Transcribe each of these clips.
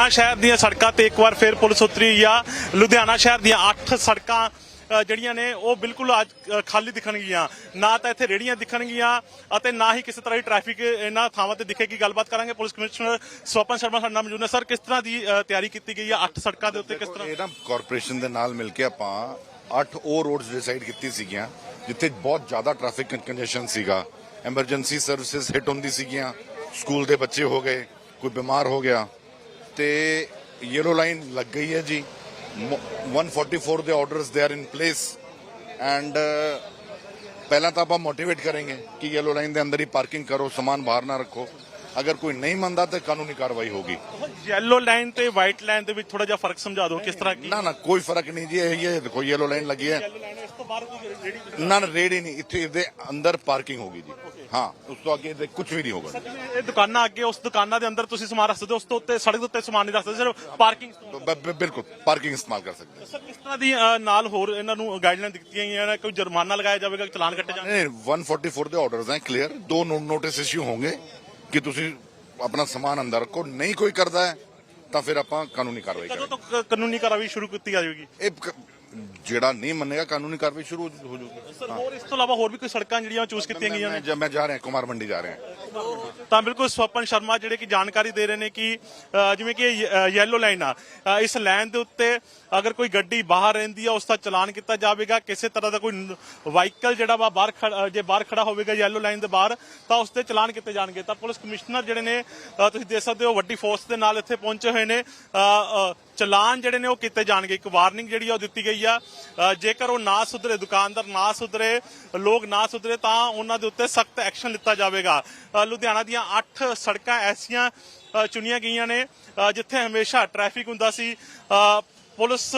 ਲੁਧਿਆਣਾ ਸ਼ਹਿਰ ਦੀਆਂ ਸੜਕਾਂ ਤੇ ਇੱਕ ਵਾਰ ਫਿਰ ਪੁਲਿਸ ਉਤਰੀ ਆ ਲੁਧਿਆਣਾ ਸ਼ਹਿਰ ਦੀਆਂ 8 ਸੜਕਾਂ ਜਿਹੜੀਆਂ ਨੇ ਉਹ ਬਿਲਕੁਲ ਅੱਜ ਖਾਲੀ ਦਿਖਣਗੀਆਂ ਨਾ ਤਾਂ ਇੱਥੇ ਰੇੜੀਆਂ ਦਿਖਣਗੀਆਂ ਅਤੇ ਨਾ ਹੀ ਕਿਸੇ ਤਰ੍ਹਾਂ ਦੀ ਟ੍ਰੈਫਿਕ ਇਹਨਾਂ ਥਾਵਾਂ ਤੇ ਦਿਖੇਗੀ। ਗੱਲਬਾਤ ਕਰਾਂਗੇ ਪੁਲਿਸ ਕਮਿਸ਼ਨਰ ਸਵਪਨ ਸ਼ਰਮਾ ਸਾਡੇ ਨਾਲ ਮੌਜੂਦ ਨੇ। ਸਰ ਕਿਸ ਤਰ੍ਹਾਂ ਦੀ ਤਿਆਰੀ ਕੀਤੀ ਗਈ ਆ 8 ਸੜਕਾਂ ਦੇ ਉੱਤੇ? ਕਿਸ ਤਰ੍ਹਾਂ? ਇਹ ਨਾ ਕਾਰਪੋਰੇਸ਼ਨ ਦੇ ਨਾਲ ਮਿਲ ਕੇ ਆਪਾਂ 8 ਉਹ ਰੋਡਸ ਡਿਸਾਈਡ ਕੀਤੀ ਸੀਗੀਆਂ ਜਿੱਥੇ ਬਹੁਤ ਜ਼ਿਆਦਾ ਟ੍ਰੈਫਿਕ ਕੰਜੈਸ਼ਨ ਸੀਗਾ। ਐਮਰਜੈਂਸੀ ਸਰਵਿਸਿਜ਼ ਹਿੱਟ ਹੁੰਦੀ ਸੀਗੀਆਂ। ਸਕੂਲ ਦੇ ਬੱਚੇ ਹੋ ਗਏ ਕੋਈ ਬਿਮਾਰ ਹੋ ਗਿਆ। ਤੇ ਯੈਲੋ ਲਾਈਨ ਲੱਗ ਗਈ ਹੈ ਜੀ। ਮ- 144 ਦੇ orders they are in place and ਪਹਿਲਾਂ ਤਾਂ ਆਪਾਂ ਮੋਟੀਵੇਟ ਕਰਾਂਗੇ ਕਿ ਯੈਲੋ ਲਾਈਨ ਦੇ ਅੰਦਰ ਹੀ ਪਾਰਕਿੰਗ ਕਰੋ ਸਮਾਨ ਬਾਹਰ ਨਾ ਰੱਖੋ। ਅਗਰ ਕੋਈ ਨਹੀਂ ਮੰਨਦਾ ਤਾਂ ਕਾਨੂੰਨੀ ਕਾਰਵਾਈ ਹੋਗੀ ਯੈਲੋ ਲਾਈਨ ਤੇ ਵਾਈਟ ਲਾਈਨ ਦੇ ਵਿੱਚ ਥੋੜਾ ਜਿਹਾ ਫ਼ਰਕ ਸਮਝਾ ਦਿਓ ਕਿਸ ਤਰ੍ਹਾਂ ਕੀ? ਨਾ ਨਾ ਕੋਈ ਫ਼ਰਕ ਨਹੀਂ ਜੀ ਇਹ ਇਹ ਦੇਖੋ ਯੈਲੋ ਲਾਈਨ ਲੱਗੀ ਹੈ। ਨਾ ਨਾ ਰੇੜੀ ਨਹੀਂ ਇੱਥੇ ਇਹਦੇ ਅੰਦਰ ਪਾਰਕਿੰਗ ਹੋਗੀ ਜੀ। ਹਾਂ ਉਸ ਤੋਂ ਅੱਗੇ ਇਹਦੇ ਕੁਝ ਵੀ ਨਹੀਂ ਹੋਗਾ ਇਹ ਦੁਕਾਨਾਂ ਅੱਗੇ ਉਸ ਦੁਕਾਨਾਂ ਦੇ ਅੰਦਰ ਤੁਸੀਂ ਸਮਾਨ ਰੱਖ ਸਕਦੇ ਹੋ ਉਸ ਤੋਂ ਉੱਤੇ ਸੜਕ ਦੇ ਉੱਤੇ ਸਮਾਨ ਨਹੀਂ ਰੱਖ ਸਕਦੇ ਸਿਰਫ ਪਾਰਕਿੰਗ ਬ- ਬ- ਬਿਲਕੁਲ ਪਾਰਕਿੰਗ ਇਸਤੇਮਾਲ ਕਰ ਸਕਦੇ ਸਰ ਕਿਸ ਤਰ੍ਹਾਂ ਦੀ ਅ, ਨਾਲ ਹੋਰ ਇਹਨਾਂ ਨੂੰ ਗਾਈਡਲਾਈਨ ਦਿੱਤੀਆਂ ਗਈਆਂ ਨੇ? ਕੋਈ ਜੁਰਮਾਨਾ ਲਗਾਇਆ ਜਾਵੇਗਾ ਚਲਾਨ ਕੱਟੇ ਜਾਣਗੇ? ਨਹੀਂ 144 ਦੇ ਆਰਡਰਸ ਹੈ ਕਲੀਅਰ ਦੋ ਨੋਟਿਸ ਇਸ਼ੂ ਹੋਣਗੇ ਕਿ ਤੁਸੀਂ ਆਪਣਾ ਸਮਾਨ ਅੰਦਰ ਰੱਖੋ। ਨਹੀਂ ਕੋਈ ਕਰਦਾ ਹੈ ਤਾਂ ਫਿਰ ਆਪਾਂ ਕਾਨੂੰਨੀ ਕਾਰਵਾਈ ਕਦੋਂ ਕਰਾਂਗੇ। ਤੋਂ ਕ- ਕਾਨੂੰਨੀ ਕਾਰਵਾਈ ਸ਼ੁਰੂ ਕੀਤੀ ਜਾਵੇਗੀ? ਇਹ ਕ- ਜਿਹੜਾ ਨਹੀਂ ਮੰਨੇਗਾ ਕਾਨੂੰਨੀ ਕਾਰਵਾਈ ਸ਼ੁਰੂ ਹੋ ਜਾਊਗੀ। ਸਰ ਹੋਰ ਇਸ ਤੋਂ ਇਲਾਵਾ ਹੋਰ ਵੀ ਕੋਈ ਸੜਕਾਂ ਜਿਹੜੀਆਂ ਚੂਜ਼ ਕੀਤੀਆਂ ਗਈਆਂ ਨੇ? ਮੈਂ ਮੈਂ ਜਾ ਰਿਹਾ ਕੁਮਾਰ ਮੰਡੀ ਜਾ ਰਿਹਾ। ਤਾਂ ਬਿਲਕੁਲ ਸਵਪਨ ਸ਼ਰਮਾ ਜਿਹੜੇ ਕਿ ਜਾਣਕਾਰੀ ਦੇ ਰਹੇ ਨੇ ਕਿ ਅ, ਜਿਵੇਂ ਕਿ ਯੈਲੋ ਲਾਈਨ ਆ। ਅ, ਇਸ ਲਾਈਨ ਦੇ ਉੱਤੇ ਅਗਰ ਕੋਈ ਗੱਡੀ ਬਾਹਰ ਰਹਿੰਦੀ ਆ ਉਸ ਦਾ ਚਲਾਨ ਕੀਤਾ ਜਾਵੇਗਾ। ਕਿਸੇ ਤਰ੍ਹਾਂ ਦਾ ਕੋਈ ਵਾਹੀਕਲ ਜਿਹੜਾ ਵਾ ਬਾਹਰ ਖੜ- ਅ, ਜੇ ਬਾਹਰ ਖੜਾ ਹੋਵੇਗਾ ਯੈਲੋ ਲਾਈਨ ਦੇ ਬਾਹਰ ਤਾਂ ਉਸ ਤੇ ਚਲਾਨ ਕੀਤੇ ਜਾਣਗੇ। ਤਾਂ ਪੁਲਿਸ ਕਮਿਸ਼ਨਰ ਜਿਹੜੇ ਨੇ ਅ, ਤੁਸੀਂ ਦੇਖ ਸਕਦੇ ਹੋ ਵੱਡੀ ਫੋਰਸ ਦੇ ਨਾਲ ਇੱਥੇ ਪਹੁੰਚੇ ਹੋਏ ਨੇ। ਅ, ਅ, ਚਲਾਨ ਜਿਹੜੇ ਨੇ ਉਹ ਕੀਤੇ ਜਾਣਗੇ। ਇੱਕ ਵਾਰਨਿੰਗ ਜਿਹੜੀ ਆ ਉਹ ਦਿੱਤੀ ਗਈ ਆ। ਜੇਕਰ ਉਹ ਨਾ ਸੁਧਰੇ, ਦੁਕਾਨਦਾਰ ਨਾ ਸੁਧਰੇ, ਲੋਕ ਨਾ ਸੁਧਰੇ, ਤਾਂ ਉਹਨਾਂ ਦੇ ਉੱਤੇ ਸਖਤ ਐਕਸ਼ਨ ਲਿੱਤਾ ਜਾਵੇਗਾ। ਲੁਧਿਆਣਾ ਦੀਆਂ 8 ਸੜਕਾਂ ਐਸੀਆਂ ਚੁਣੀਆਂ ਗਈਆਂ ਨੇ ਜਿੱਥੇ ਹਮੇਸ਼ਾ ਟ੍ਰੈਫਿਕ ਹੁੰਦਾ ਸੀ। ਪੁਲਿਸ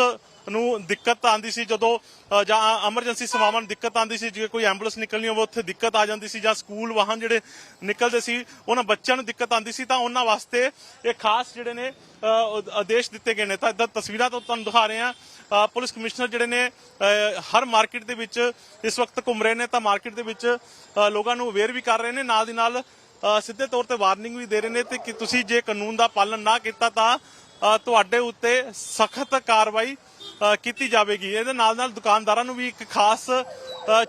ਨੂੰ ਦਿੱਕਤ ਆਂਦੀ ਸੀ ਜਦੋਂ ਅ, ਜਾਂ ਐਮਰਜੈਂਸੀ ਸੇਵਾਵਾਂ ਨੂੰ ਦਿੱਕਤ ਆਂਦੀ ਸੀ ਜੇ ਕੋਈ ਐਂਬੂਲੈਂਸ ਨਿਕਲਣੀ ਹੋਵੇ ਉੱਥੇ ਦਿੱਕਤ ਆ ਜਾਂਦੀ ਸੀ ਜਾਂ ਸਕੂਲ ਵਾਹਨ ਜਿਹੜੇ ਨਿਕਲਦੇ ਸੀ ਉਹਨਾਂ ਬੱਚਿਆਂ ਨੂੰ ਦਿੱਕਤ ਆਂਦੀ ਸੀ ਤਾਂ ਉਹਨਾਂ ਵਾਸਤੇ ਇਹ ਖਾਸ ਜਿਹੜੇ ਨੇ ਅ, ਉਹ ਆਦੇਸ਼ ਦਿੱਤੇ ਗਏ ਨੇ। ਤਾਂ ਇਦਾਂ ਤਸਵੀਰਾਂ ਤੋਂ ਤੁਹਾਨੂੰ ਦਿਖਾ ਰਹੇ ਹਾਂ। ਅ, ਪੁਲਿਸ ਕਮਿਸ਼ਨਰ ਜਿਹੜੇ ਨੇ ਅ, ਹਰ ਮਾਰਕੀਟ ਦੇ ਵਿੱਚ ਇਸ ਵਕਤ ਘੁੰਮ ਰਹੇ ਨੇ ਤਾਂ ਮਾਰਕੀਟ ਦੇ ਵਿੱਚ ਅ, ਲੋਕਾਂ ਨੂੰ ਅਵੇਅਰ ਵੀ ਕਰ ਰਹੇ ਨੇ ਨਾਲ ਦੀ ਨਾਲ ਅ, ਸਿੱਧੇ ਤੌਰ ਤੇ ਵਾਰਨਿੰਗ ਵੀ ਦੇ ਰਹੇ ਨੇ ਤੇ ਕਿ ਤੁਸੀਂ ਜੇ ਕਾਨੂੰਨ ਦਾ ਪਾਲਣ ਨਾ ਕੀਤਾ ਤਾਂ ਅ, ਤੁਹਾਡੇ ਉੱਤੇ ਸਖਤ ਕਾਰਵਾਈ ਕੀਤੀ ਜਾਵੇਗੀ। ਇਹਦੇ ਨਾਲ ਨਾਲ ਦੁਕਾਨਦਾਰਾਂ ਨੂੰ ਵੀ ਇੱਕ ਖਾਸ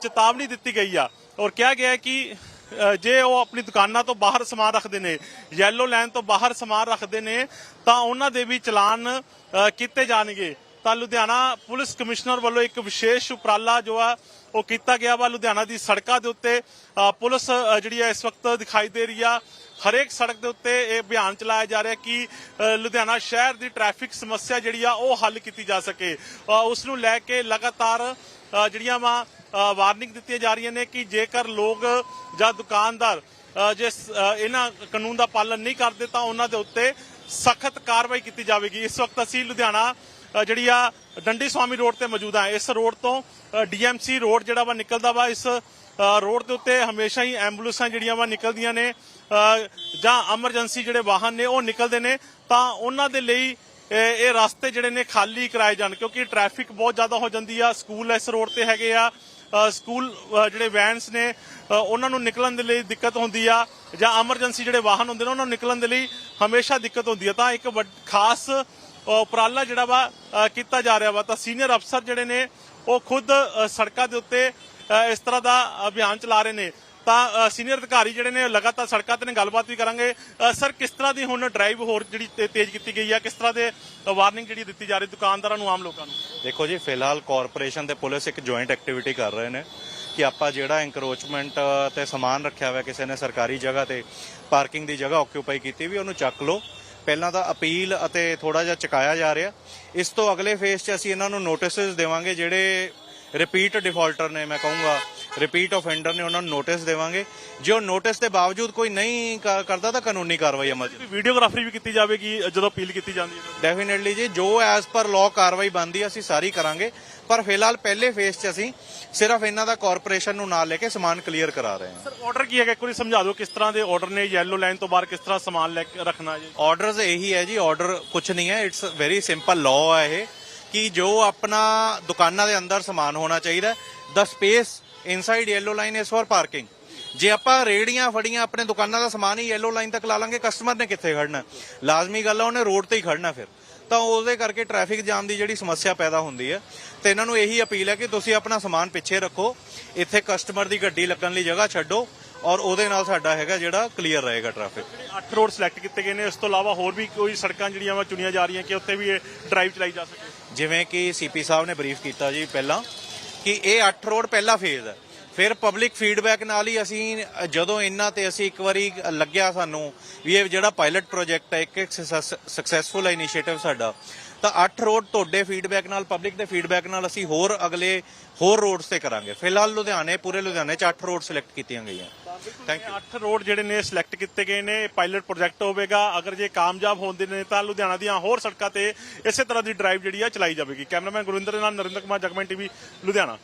ਚੇਤਾਵਨੀ ਦਿੱਤੀ ਗਈ ਆ। ਔਰ ਕਿਹਾ ਗਿਆ ਕਿ ਜੇ ਉਹ ਆਪਣੀ ਦੁਕਾਨਾਂ ਤੋਂ ਬਾਹਰ ਸਮਾਨ ਰੱਖਦੇ ਨੇ ਯੈਲੋ ਲਾਈਨ ਤੋਂ ਬਾਹਰ ਸਮਾਨ ਰੱਖਦੇ ਨੇ, ਤਾਂ ਉਹਨਾਂ ਦੇ ਵੀ ਚਲਾਨ ਕੀਤੇ ਜਾਣਗੇ। ਤਾਂ ਲੁਧਿਆਣਾ ਪੁਲਿਸ ਕਮਿਸ਼ਨਰ ਵੱਲੋਂ ਇੱਕ ਵਿਸ਼ੇਸ਼ ਉਪਰਾਲਾ ਜੋ ਆ, ਉਹ ਕੀਤਾ ਗਿਆ ਵਾ। ਲੁਧਿਆਣਾ ਦੀ ਸੜਕਾਂ ਦੇ ਉੱਤੇ ਪੁਲਿਸ ਜਿਹੜੀ ਹੈ ਇਸ ਵਕਤ ਦਿਖਾਈ ਦੇ ਰਹੀ ਆ। ਹਰੇਕ ਸੜਕ ਦੇ ਉੱਤੇ ਇਹ ਅਭਿਆਨ ਚਲਾਇਆ ਜਾ ਰਿਹਾ ਕਿ ਲੁਧਿਆਣਾ ਸ਼ਹਿਰ ਦੀ ਟ੍ਰੈਫਿਕ ਸਮੱਸਿਆ ਜਿਹੜੀ ਆ ਉਹ ਹੱਲ ਕੀਤੀ ਜਾ ਸਕੇ। ਅ, ਉਸ ਨੂੰ ਲੈ ਕੇ ਲਗਾਤਾਰ ਜਿਹੜੀਆਂ ਵਾ ਵਾਰਨਿੰਗ ਦਿੱਤੀਆਂ ਜਾ ਰਹੀਆਂ ਨੇ ਕਿ ਜੇਕਰ ਲੋਕ ਜਾਂ ਦੁਕਾਨਦਾਰ ਜੇ ਇਹਨਾਂ ਕਾਨੂੰਨ ਦਾ ਪਾਲਣ ਨਹੀਂ ਕਰਦੇ ਤਾਂ ਉਹਨਾਂ ਦੇ ਉੱਤੇ ਸਖਤ ਕਾਰਵਾਈ ਕੀਤੀ ਜਾਵੇਗੀ। ਇਸ ਵਕਤ ਅਸੀਂ ਲੁਧਿਆਣਾ ਜਿਹੜੀ ਆ ਡੰਡੀ ਸਵਾਮੀ ਰੋਡ ਤੇ ਮੌਜੂਦ ਆ ਇਸ ਰੋਡ ਤੋਂ ਡੀਐਮਸੀ ਰੋਡ ਜਿਹੜਾ ਵਾ ਨਿਕਲਦਾ ਵਾ ਇਸ ਰੋਡ ਦੇ ਉੱਤੇ ਹਮੇਸ਼ਾ ਹੀ ਐਂਬੂਲੈਂਸਾਂ ਜਿਹੜੀਆਂ ਵਾ ਨਿਕਲਦੀਆਂ ਨੇ ਜਾਂ ਐਮਰਜੈਂਸੀ ਜਿਹੜੇ ਵਾਹਨ ਨੇ ਉਹ ਨਿਕਲਦੇ ਨੇ, ਤਾਂ ਉਹਨਾਂ ਦੇ ਲਈ ਇਹ ਰਸਤੇ ਜਿਹੜੇ ਨੇ ਖਾਲੀ ਕਰਾਏ ਜਾਣ, ਕਿਉਂਕਿ ਟ੍ਰੈਫਿਕ ਬਹੁਤ ਜ਼ਿਆਦਾ ਹੋ ਜਾਂਦੀ ਆ, ਸਕੂਲ ਇਸ ਰੋਡ ਤੇ ਹੈਗੇ ਆ ਸਕੂਲ ਜਿਹੜੇ ਵੈਨਸ ਨੇ ਉਹਨਾਂ ਨੂੰ ਨਿਕਲਣ ਦੇ ਲਈ ਦਿੱਕਤ ਹੁੰਦੀ ਆ, ਜਾਂ ਐਮਰਜੈਂਸੀ ਜਿਹੜੇ ਵਾਹਨ ਹੁੰਦੇ ਨੇ, ਉਹਨਾਂ ਨੂੰ ਨਿਕਲਣ ਦੇ ਲਈ ਹਮੇਸ਼ਾ ਦਿੱਕਤ ਹੁੰਦੀ ਆ। ਤਾਂ ਇੱਕ ਵੱਡ- ਖਾਸ ਉਪਰਾਲਾ ਜਿਹੜਾ ਵਾ ਕੀਤਾ ਜਾ ਰਿਹਾ ਵਾ, ਤਾਂ ਸੀਨੀਅਰ ਅਫਸਰ ਜਿਹੜੇ ਨੇ, ਉਹ ਖੁਦ ਸੜਕਾਂ ਦੇ ਉੱਤੇ ਇਸ ਤਰ੍ਹਾਂ ਦਾ ਅਭਿਆਨ ਚਲਾ ਰਹੇ ਨੇ। ਤਾਂ ਸੀਨੀਅਰ ਅਧਿਕਾਰੀ ਜਿਹੜੇ ਨੇ ਲਗਾਤਾਰ ਸੜਕਾਂ ਤੇ ਨੇ ਗੱਲਬਾਤ ਵੀ ਕਰਾਂਗੇ। ਸਰ, ਕਿਸ ਤਰ੍ਹਾਂ ਦੀ ਹੁਣ ਡਰਾਈਵ ਹੋਰ ਜਿਹੜੀ ਤੇਜ਼ ਕੀਤੀ ਗਈ ਆ? ਕਿਸ ਤਰ੍ਹਾਂ ਦੇ ਵਾਰਨਿੰਗ ਜਿਹੜੀ ਦਿੱਤੀ ਜਾ ਰਹੀ ਦੁਕਾਨਦਾਰਾਂ ਨੂੰ, ਆਮ ਲੋਕਾਂ ਨੂੰ? ਦੇਖੋ ਜੀ, ਫਿਲਹਾਲ ਕਾਰਪੋਰੇਸ਼ਨ ਤੇ ਪੁਲਿਸ ਇੱਕ ਜੁਆਇੰਟ ਐਕਟੀਵਿਟੀ ਕਰ ਰਹੇ ਨੇ ਕਿ ਆਪਾਂ ਜਿਹੜਾ ਐਂਕਰੋਚਮੈਂਟ ਤੇ ਸਮਾਨ ਰੱਖਿਆ ਹੋਇਆ ਕਿਸੇ ਨੇ ਸਰਕਾਰੀ ਜਗ੍ਹਾ ਤੇ ਪਾਰਕਿੰਗ ਦੀ ਜਗ੍ਹਾ ਆਕਿਊਪਾਈ ਕੀਤੀ ਵੀ ਉਹਨੂੰ ਚੱਕ ਲਓ। ਪਹਿਲਾਂ ਤਾਂ ਅਪੀਲ ਅਤੇ ਥੋੜਾ ਜਿਹਾ ਚੁਕਾਇਆ ਜਾ ਰਿਹਾ। ਇਸ ਤੋਂ ਅਗਲੇ ਫੇਸ 'ਚ ਅਸੀਂ ਇਹਨਾਂ ਨੂੰ ਨੋਟਿਸਸ ਦੇਵਾਂਗੇ ਜਿਹੜੇ ਰਿਪੀਟ ਡਿਫਾਲਟਰ ਨੇ ਮੈਂ ਕਹੂੰਗਾ। ਰਿਪੀਟ ਆਫੈਂਡਰ ਨੇ ਉਹਨਾਂ ਨੂੰ ਨੋਟਿਸ ਦੇਵਾਂਗੇ। ਜੇ ਉਹ ਨੋਟਿਸ ਦੇ ਬਾਵਜੂਦ ਕੋਈ ਨਹੀਂ ਕਰਦਾ ਤਾਂ ਕਾਨੂੰਨੀ ਕਾਰਵਾਈ ਅਮਲ 'ਚ। ਵੀਡੀਓਗ੍ਰਾਫੀ ਵੀ ਕੀਤੀ ਜਾਵੇਗੀ ਜਦੋਂ ਅਪੀਲ ਕੀਤੀ ਜਾਂਦੀ ਹੈ। ਡੈਫੀਨਿਟਲੀ ਜੀ ਜੋ ਐਜ਼ ਪਰ ਲਾਅ ਕਾਰਵਾਈ ਬਣਦੀ ਹੈ, ਅਸੀਂ ਸਾਰੀ ਕਰਾਂਗੇ। ਪਰ ਫਿਲਹਾਲ ਪਹਿਲੇ ਫੇਸ 'ਚ ਅਸੀਂ ਸਿਰਫ ਇਹਨਾਂ ਦਾ ਕਾਰਪੋਰੇਸ਼ਨ ਨੂੰ ਨਾਲ ਲੈ ਕੇ ਸਮਾਨ ਕਲੀਅਰ ਕਰਾ ਰਹੇ ਹਾਂ। ਸਰ ਆਰਡਰ ਕੀ ਹੈਗਾ? ਇੱਕ ਵਾਰੀ ਸਮਝਾ ਦਿਓ ਕਿਸ ਤਰ੍ਹਾਂ ਦੇ ਆਰਡਰ ਨੇ ਯੈਲੋ ਲਾਈਨ ਤੋਂ ਬਾਹਰ ਕਿਸ ਤਰ੍ਹਾਂ ਸਮਾਨ ਲੈ ਕੇ ਰੱਖਣਾ ਜੀ। ਆਰਡਰਸ ਇਹੀ ਹੈ ਜੀ ਆਰਡਰ ਕੁਝ ਨਹੀਂ ਹੈ ਇਟਸ ਵੈਰੀ ਸਿੰਪਲ ਲਾਅ ਹੈ ਇਹ। ਕਿ ਜੋ ਆਪਣਾ ਦੁਕਾਨਾਂ ਦੇ ਅੰਦਰ ਸਮਾਨ ਹੋਣਾ ਚਾਹੀਦਾ the space inside yellow line is for parking ਜੇ ਆਪਾਂ ਰੇੜੀਆਂ ਫੜੀਆਂ, ਆਪਣੇ ਦੁਕਾਨਾਂ ਦਾ ਸਮਾਨ ਹੀ ਯੈਲੋ ਲਾਈਨ ਤੱਕ ਲਾ ਲਾਂਗੇ ਕਸਟਮਰ ਨੇ ਕਿੱਥੇ ਖੜਨਾ ਲਾਜ਼ਮੀ ਗੱਲ ਆ, ਉਹਨੇ ਰੋਡ ਤੇ ਹੀ ਖੜਨਾ ਫਿਰ। ਤਾਂ ਉਹਦੇ ਕਰਕੇ ਟ੍ਰੈਫਿਕ ਜਾਮ ਦੀ ਜਿਹੜੀ ਸਮੱਸਿਆ ਪੈਦਾ ਹੁੰਦੀ ਹੈ। ਤੇ ਇਹਨਾਂ ਨੂੰ ਇਹੀ ਅਪੀਲ ਹੈ ਕਿ ਤੁਸੀਂ ਆਪਣਾ ਸਮਾਨ ਪਿੱਛੇ ਰੱਖੋ। ਇੱਥੇ ਕਸਟਮਰ ਦੀ ਗੱਡੀ ਲੱਗਣ ਲਈ ਜਗ੍ਹਾ ਛੱਡੋ। ਔਰ ਉਹਦੇ ਨਾਲ ਸਾਡਾ ਹੈਗਾ ਜਿਹੜਾ ਕਲੀਅਰ ਰਹੇਗਾ ਟ੍ਰੈਫਿਕ ਅੱਠ ਰੋਡ ਸਿਲੈਕਟ ਕੀਤੇ ਗਏ ਨੇ ਇਸ ਤੋਂ ਇਲਾਵਾ ਹੋਰ ਵੀ ਕੋਈ ਸੜਕਾਂ ਜਿਹੜੀਆਂ ਵਾ ਚੁਣੀਆਂ ਜਾ ਰਹੀਆਂ ਕਿ ਉੱਥੇ ਵੀ ਇਹ ਡਰਾਈਵ ਚਲਾਈ ਜਾ ਸਕੇ? ਜਿਵੇਂ ਕਿ ਸੀਪੀ ਸਾਹਿਬ ਨੇ ਬਰੀਫ ਕੀਤਾ ਜੀ ਪਹਿਲਾਂ ਕਿ ਇਹ 8 ਰੋਡ ਪਹਿਲਾ ਫੇਜ਼ ਹੈ। ਫਿਰ ਪਬਲਿਕ ਫੀਡਬੈਕ ਨਾਲ ਹੀ ਅਸੀਂ ਜਦੋਂ ਇਹਨਾਂ ਤੇ ਅਸੀਂ ਇੱਕ ਵਾਰੀ ਲੱਗਿਆ ਸਾਨੂੰ ਵੀ ਇਹ ਜਿਹੜਾ ਪਾਇਲਟ ਪ੍ਰੋਜੈਕਟ ਹੈ ਇੱਕ ਇੱਕ ਸਕਸੈਸਫੁਲ ਇਨੀਸ਼ੀਏਟਿਵ ਸਾਡਾ ਤਾਂ 8 ਰੋਡ ਤੁਹਾਡੇ ਫੀਡਬੈਕ ਨਾਲ ਪਬਲਿਕ ਦੇ ਫੀਡਬੈਕ ਨਾਲ ਅਸੀਂ ਹੋਰ ਅਗਲੇ ਹੋਰ ਰੋਡਸ ਤੇ ਕਰਾਂਗੇ। ਫਿਲਹਾਲ ਲੁਧਿਆਣੇ ਪੂਰੇ ਲੁਧਿਆਣੇ 'ਚ 8 ਰੋਡ ਸਿਲੈਕਟ ਕੀਤੀਆਂ ਗਈਆਂ। ਥੈਂਕ ਯੂ ਅੱਠ ਰੋਡ ਜਿਹੜੇ ਨੇ ਸਿਲੈਕਟ ਕੀਤੇ ਗਏ ਨੇ ਪਾਇਲਟ ਪ੍ਰੋਜੈਕਟ ਹੋਵੇਗਾ। ਅਗਰ ਜੇ ਕਾਮਯਾਬ ਹੁੰਦੇ ਨੇ ਤਾਂ ਲੁਧਿਆਣਾ ਦੀਆਂ ਹੋਰ ਸੜਕਾਂ ਤੇ ਇਸੇ ਤਰ੍ਹਾਂ ਦੀ ਡਰਾਈਵ ਜਿਹੜੀ ਆ ਚਲਾਈ ਜਾਵੇਗੀ। ਕੈਮਰਾਮੈਨ ਗੁਰਿੰਦਰ ਦੇ ਨਾਲ ਨਰਿੰਦਰ ਕੁਮਾਰ, ਜਗਮਨ ਟੀਵੀ, ਲੁਧਿਆਣਾ।